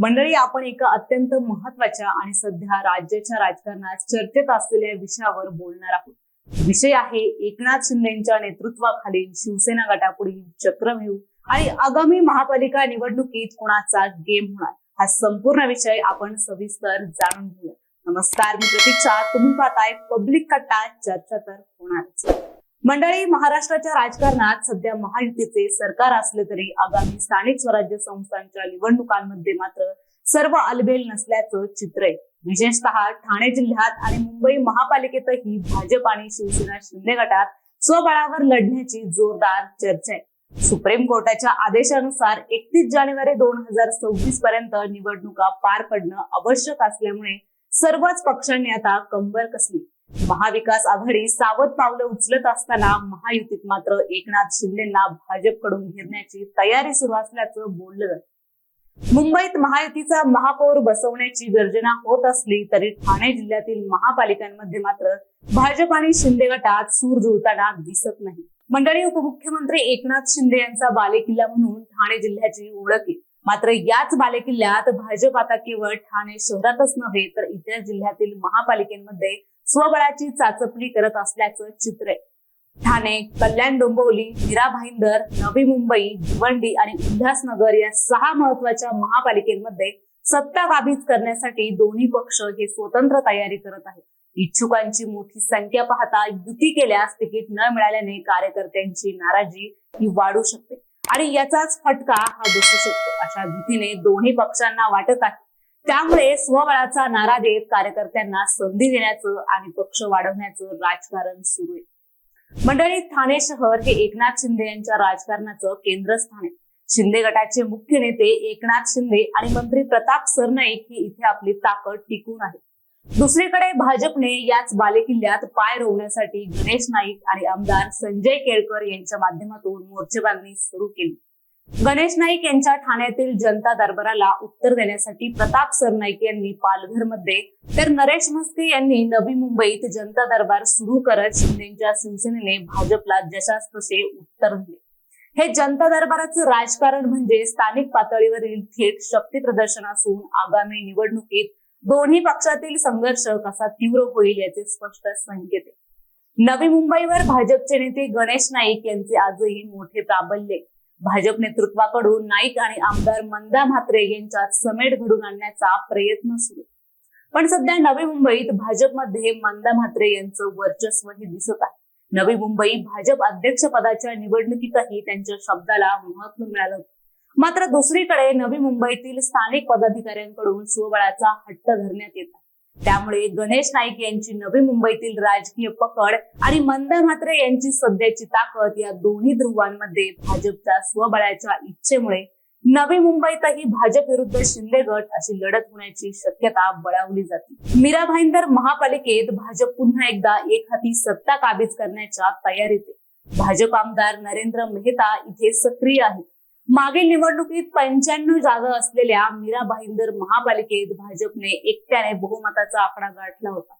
मंडळी आपण एका अत्यंत महत्त्वाच्या आणि सध्या राज्याच्या राजकारणात चर्चेत असलेल्या विषयावर बोलणार आहोत. विषय आहे एकनाथ शिंदेच्या नेतृत्वाखालील शिवसेना गटापुढील चक्रव्यूह आणि आगामी महापालिका निवडणुकीत कोणाचा गेम होणार? हा संपूर्ण विषय आपण सविस्तर जाणून घेऊया. नमस्कार मी प्रतीक्षा. तुम्ही पाहताय पब्लिक कट्टा. चर्चा तर होणारच. मंडळी महाराष्ट्राच्या राजकारणात सध्या महायुतीचे सरकार असले तरी आगामी स्थानिक स्वराज्य संस्थांच्या निवडणुकांमध्ये मात्र सर्व अलबेल नसल्याचं चित्र आहे. विशेषतः ठाणे जिल्ह्यात आणि मुंबई महापालिकेतही भाजप आणि शिवसेना शिंदे गटात स्वबळावर लढण्याची जोरदार चर्चा आहे. सुप्रीम कोर्टाच्या आदेशानुसार एकतीस जानेवारी दोन हजार सव्वीस पर्यंत निवडणुका पार पडणं आवश्यक असल्यामुळे सर्वच पक्षांनी आता कंबर कसली. महाविकास आघाडी सावध पावलं उचलत असताना महायुतीत मात्र एकनाथ शिंदेना भाजपकडून घेरण्याची तयारी सुरू असल्याचं बोललं जात. मुंबईत महायुतीचा महापौर बसवण्याची गर्जना होत असली तरी ठाणे जिल्ह्यातील महापालिकांमध्ये मात्र भाजप आणि शिंदे गटात सूर जुळताना दिसत नाही. मंडळी उपमुख्यमंत्री एकनाथ शिंदे यांचा बालेकिल्ला म्हणून ठाणे जिल्ह्याची ओळख आहे. मात्र याच बालेकिल्ल्यात भाजप आता केवळ ठाणे शहरातच नव्हे तर इतर जिल्ह्यातील महापालिकेमध्ये स्वबळाची चाचपणी करत असल्याचं चित्र आहे. ठाणे कल्याण डोंबिवली मीरा भाईंदर नवी मुंबई भिवंडी आणि उल्हासनगर या सहा महत्त्वाच्या महापालिकेमध्ये सत्ता काबीज करण्यासाठी दोन्ही पक्ष हे स्वतंत्र तयारी करत आहेत. इच्छुकांची मोठी संख्या पाहता युती केल्यास तिकीट न मिळाल्याने कार्यकर्त्यांची नाराजी ही वाढू शकते. आणि याचाच फटका हा बसू शकतो. अशा भीतीने दोन्ही पक्षांना वाटत आहे त्यामुळे स्वबळाचा नारा देत कार्यकर्त्यांना संधी देण्याचं आणि पक्ष वाढवण्याचं राजकारण सुरू आहे. मंडळी ठाणे शहर हे एकनाथ शिंदे यांच्या राजकारणाचं केंद्रस्थान आहे. शिंदे गटाचे मुख्य नेते एकनाथ शिंदे आणि मंत्री प्रताप सरनाईक ही इथे आपली ताकद टिकून आहे दुसरीकडे भाजपने याच बालेकिल्ल्यात पाय रोवण्यासाठी गणेश नाईक आणि आमदार संजय केळकर यांच्या माध्यमातून मोर्चेबांधणी सुरू केली. गणेश नाईक यांच्या ठाण्यातील जनता दरबाराला उत्तर देण्यासाठी प्रताप सरनाईक यांनी पालघरमध्ये तर नरेश म्हस्के यांनी नवी मुंबईत जनता दरबार सुरू करत शिंदेच्या शिवसेनेने भाजपला जशास तसे उत्तर दिले. हे जनता दरबाराचं राजकारण म्हणजे स्थानिक पातळीवरील थेट शक्ती प्रदर्शन असून आगामी निवडणुकीत दोन्ही पक्षातील संघर्ष कसा तीव्र होईल याचे स्पष्ट संकेत आहे. नवी मुंबईवर भाजपचे नेते गणेश नाईक यांचे आजही मोठे प्राबल्य भाजप नेतृत्वाकडून नाईक आणि आमदार मंदा म्हात्रे यांच्यात समेट घडून आणण्याचा प्रयत्न सुरू. पण सध्या नवी मुंबईत भाजपमध्ये मंदा म्हात्रे यांचं वर्चस्वही दिसत आहे. नवी मुंबई भाजप अध्यक्षपदाच्या निवडणुकीतही त्यांच्या शब्दाला महत्त्व मिळालं होतं. मात्र दुसरीकडे नवी मुंबईतील स्थानिक पदाधिकाऱ्यांकडून स्वबळाचा हट्ट धरण्यात येत आहे. त्यामुळे गणेश नाईक यांची नवी मुंबईतील राजकीय पकड आणि मंदा म्हात्रे यांची सध्याची ताकद या दोन्ही ध्रुवांमध्ये भाजपच्या स्वबळाच्या इच्छेमुळे नवी मुंबईतही भाजप विरुद्ध शिंदे गट अशी लढत होण्याची शक्यता बळावली जाते. मीरा भाईंदर महापालिकेत भाजप पुन्हा एकदा एक हाती सत्ता काबीज करण्याच्या तयारीत आहे. भाजप आमदार नरेंद्र मेहता इथे सक्रिय आहेत. मागील निवडणुकीत पंच्याण्णव जागा असलेल्या मीरा भाईंदर महापालिकेत भाजपने एकट्याने बहुमताचा आकडा गाठला होता.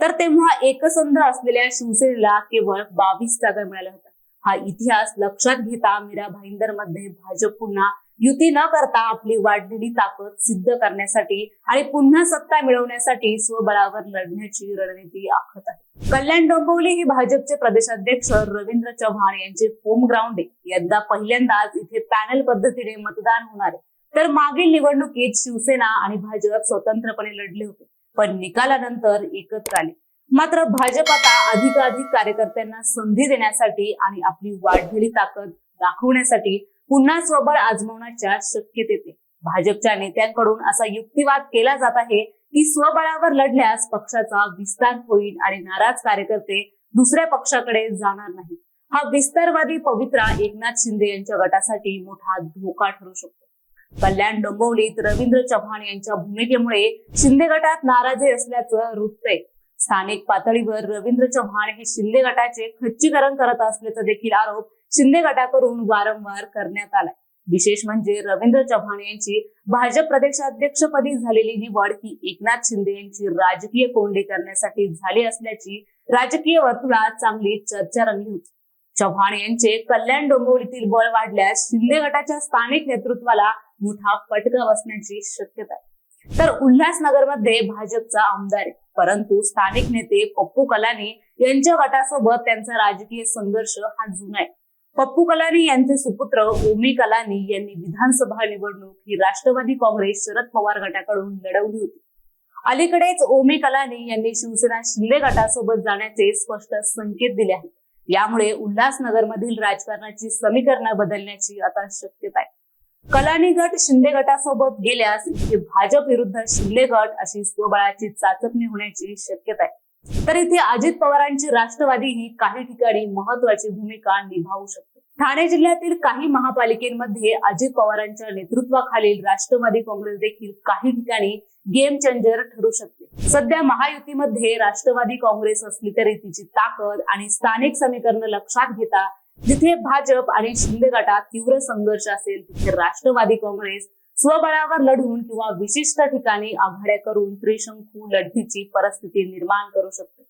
तर तेव्हा एकसंध असलेल्या शिवसेनेला केवळ बावीस जागा मिळाल्या होत्या. हा इतिहास लक्षात घेता मीरा भाईंदरमध्ये भाजप पुन्हा युती न करता आपली वाढलेली ताकद सिद्ध करण्यासाठी आणि पुन्हा सत्ता मिळवण्यासाठी स्वबळावर लढण्याची रणनीती आखत आहे. कल्याण डोंबिवली ही भाजपचे प्रदेशाध्यक्ष रवींद्र चव्हाण यांचे होम ग्राउंड आहे. यंदा पहिल्यांदाच इथे पॅनल पद्धतीने मतदान होणार आहे. तर मागील निवडणुकीत शिवसेना आणि भाजप स्वतंत्रपणे लढले होते पण निकालानंतर एकत्र आले. मात्र भाजप आता अधिकाधिक कार्यकर्त्यांना संधी देण्यासाठी आणि आपली वाढलेली ताकद दाखवण्यासाठी पुन्हा स्वबळ आजमावण्याच्या शक्यतेत भाजपच्या नेत्यांकडून असा युक्तिवाद केला जात आहे की स्वबळावर लढल्यास पक्षाचा विस्तार होईल आणि नाराज कार्यकर्ते दुसऱ्या पक्षाकडे जाणार नाही हा विस्तारवादी पवित्रा एकनाथ शिंदे यांच्या गटासाठी मोठा धोका ठरू शकतो. कल्याण डोंबिवलीत रवींद्र चव्हाण यांच्या भूमिकेमुळे शिंदे गटात नाराजी असल्याचं वृत्त आहे. स्थानिक पातळीवर रवींद्र चव्हाण हे शिंदे गटाचे खच्चीकरण करत असल्याचा देखील आरोप शिंदे गटाकडून वारंवार करण्यात आलाय. विशेष म्हणजे रवींद्र चव्हाण यांची भाजप प्रदेशाध्यक्षपदी झालेली निवड ही एकनाथ शिंदे यांची राजकीय कोंडी करण्यासाठी झाली असल्याची राजकीय वर्तुळात चांगली चर्चा रंगली होती. चव्हाण यांचे कल्याण डोंबिवलीतील बळ वाढल्यास शिंदे गटाच्या स्थानिक नेतृत्वाला मोठा फटका बसण्याची शक्यता आहे. तर उल्हासनगरमध्ये भाजपचा आमदार आहे. परंतु स्थानिक नेते पप्पू कलानी यांच्या गटासोबत त्यांचा राजकीय संघर्ष हा जुना आहे. पप्पू कलानी यांचे सुपुत्र ओमी कलानी यांनी विधानसभा निवडणूक ही राष्ट्रवादी काँग्रेस शरद पवार गटाकडून लढवली होती. अलीकडेच ओमी कलानी यांनी शिवसेना शिंदे गटासोबत जाण्याचे स्पष्ट संकेत दिले आहेत. यामुळे उल्हासनगरमधील राजकारणाची समीकरणं बदलण्याची आता शक्यता आहे. कलानी गट शिंदे गटासोबत गेल्यास भाजप विरुद्ध शिंदे गट अशी स्वबळाची चाचपणी होण्याची शक्यता आहे. तर इथे अजित पवारांची राष्ट्रवादी ही काही ठिकाणी महत्वाची भूमिका निभावू शकते. ठाणे जिल्ह्यातील काही महापालिकेमध्ये अजित पवारांच्या नेतृत्वाखालील राष्ट्रवादी काँग्रेस देखील काही ठिकाणी गेम चेंजर ठरू शकते. सध्या महायुतीमध्ये राष्ट्रवादी काँग्रेस असली तरी तिची ताकद आणि स्थानिक समीकरण लक्षात घेता जिथे भाजप आणि शिंदे गटात तीव्र संघर्ष असेल तिथे राष्ट्रवादी काँग्रेस स्वबळावर लढून किंवा विशिष्ट ठिकाणी आघाड्या करून त्रिशंकू लढतीची परिस्थिती निर्माण करू शकते.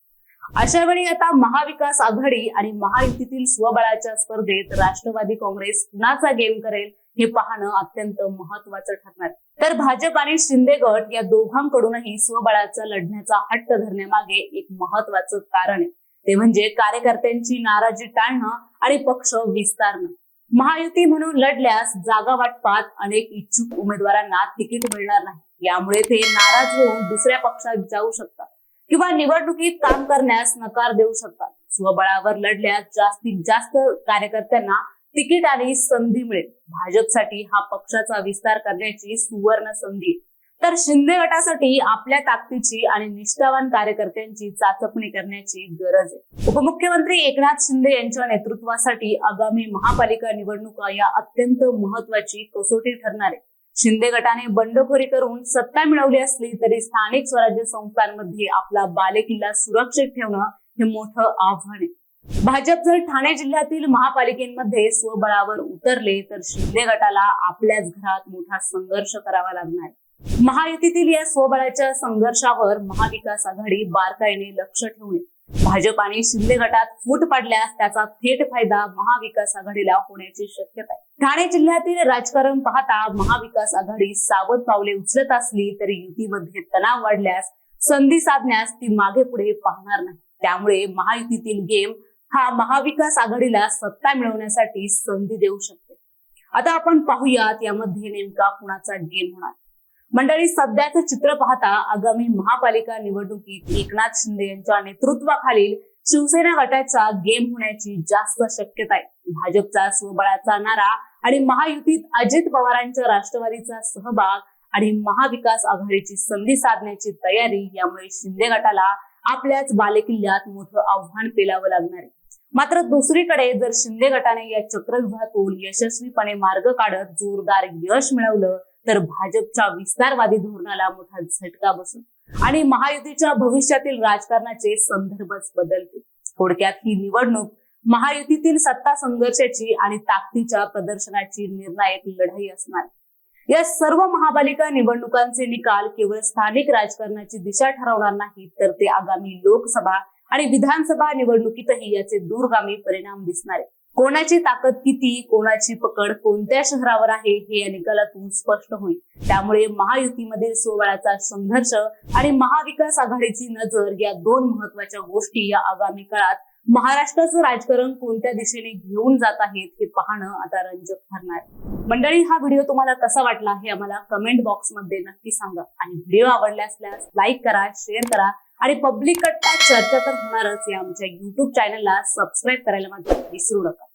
अशा वेळी आता महाविकास आघाडी आणि महायुतीतील स्वबळाच्या स्पर्धेत राष्ट्रवादी काँग्रेस कुणाचा गेम करेल हे पाहणं अत्यंत महत्वाचं ठरणार. तर भाजप आणि शिंदे गट या दोघांकडूनही स्वबळाचा लढण्याचा हट्ट धरण्यामागे एक महत्वाचं कारण आहे. ते म्हणजे कार्यकर्त्यांची नाराजी टाळणं आणि पक्ष विस्तारणं. महायुती म्हणून लढल्यास जागा वाटपात अनेक इच्छुक उमेदवारांना तिकीट मिळणार नाही. यामुळे ते नाराज होऊन दुसऱ्या पक्षात जाऊ शकतात किंवा निवडणुकीत काम करण्यास नकार देऊ शकतात. स्वबळावर लढल्यास जास्तीत जास्त कार्यकर्त्यांना तिकीट आणि संधी मिळेल. भाजपसाठी हा पक्षाचा विस्तार करण्याची सुवर्ण संधी तर शिंदे गटासाठी आपल्या ताकदीची आणि निष्ठावान कार्यकर्त्यांची चाचपणी करण्याची गरज आहे. उपमुख्यमंत्री एकनाथ शिंदे यांच्या नेतृत्वासाठी आगामी महापालिका निवडणुका या अत्यंत महत्वाची कसोटी ठरणार आहे शिंदे गटाने बंडखोरी करून सत्ता मिळवली असली तरी स्थानिक स्वराज्य संस्थांमध्ये आपला बालेकिल्ला सुरक्षित ठेवणं हे मोठं आव्हान आहे. भाजप जर ठाणे जिल्ह्यातील महापालिकेमध्ये स्वबळावर उतरले तर शिंदे गटाला आपल्याच घरात मोठा संघर्ष करावा लागणार आहे. महायुतीतील या स्वबळाच्या संघर्षावर महाविकास आघाडी बारकाईने लक्ष ठेवणे भाजप आणि शिंदे गटात फूट पडल्यास त्याचा थेट फायदा महाविकास आघाडीला होण्याची शक्यता आहे. ठाणे जिल्ह्यातील राजकारण पाहता महाविकास आघाडी सावध पावले उचलत असली तरी युतीमध्ये तणाव वाढल्यास संधी साधण्यास ती मागे पुढे पाहणार नाही. त्यामुळे महायुतीतील गेम हा महाविकास आघाडीला सत्ता मिळवण्यासाठी संधी देऊ शकते. आता आपण पाहूयात यामध्ये नेमका कुणाचा गेम होणार. मंडळी सध्याचं चित्र पाहता आगामी महापालिका निवडणुकीत एकनाथ शिंदे यांच्या नेतृत्वाखालील शिवसेना गटाचा गेम होण्याची जास्त शक्यता आहे. भाजपचा स्वबळाचा नारा आणि महायुतीत अजित पवारांच्या राष्ट्रवादीचा सहभाग आणि महाविकास आघाडीची संधी साधण्याची तयारी यामुळे शिंदे गटाला आपल्याच बालेकिल्ल्यात मोठं आव्हान पेलावं लागणार आहे. मात्र दुसरीकडे जर शिंदे गटाने या चक्रव्यूहातून यशस्वीपणे मार्ग काढत जोरदार यश मिळवलं तर भाजपच्या विस्तारवादी धोरणाला मोठा झटका बसून आणि महायुतीच्या भविष्यातील राजकारणाचे संदर्भच बदलतील. थोडक्यात ही निवडणूक महायुतीतील सत्ता संघर्षाची आणि ताकदीच्या प्रदर्शनाची निर्णायक लढाई असणार. या सर्व महापालिका निवडणुकांचे निकाल केवळ स्थानिक राजकारणाची दिशा ठरवणार नाही तर ते आगामी लोकसभा आणि विधानसभा निवडणुकीतही याचे दूरगामी परिणाम दिसणार आहेत. कोणाची ताकद किती कोणाची पकड कोणत्या शहरावर आहे हे या निकालातून स्पष्ट होईल. त्यामुळे महायुतीमधील सोहळ्याचा संघर्ष आणि महाविकास आघाडीची नजर या दोन महत्त्वाच्या गोष्टी या आगामी काळात महाराष्ट्राचं राजकारण कोणत्या दिशेने घेऊन जात आहेत हे पाहणं आता रंजक ठरणार मंडळी हा व्हिडिओ तुम्हाला कसा वाटला हे आम्हाला कमेंट बॉक्समध्ये नक्की सांगा. आणि व्हिडिओ आवडला असल्यास लाईक करा शेअर करा आणि पब्लिक कट्टा चर्चा तर होणारच या आमच्या युट्यूब चॅनलला सबस्क्राईब करायला मात्र विसरू नका.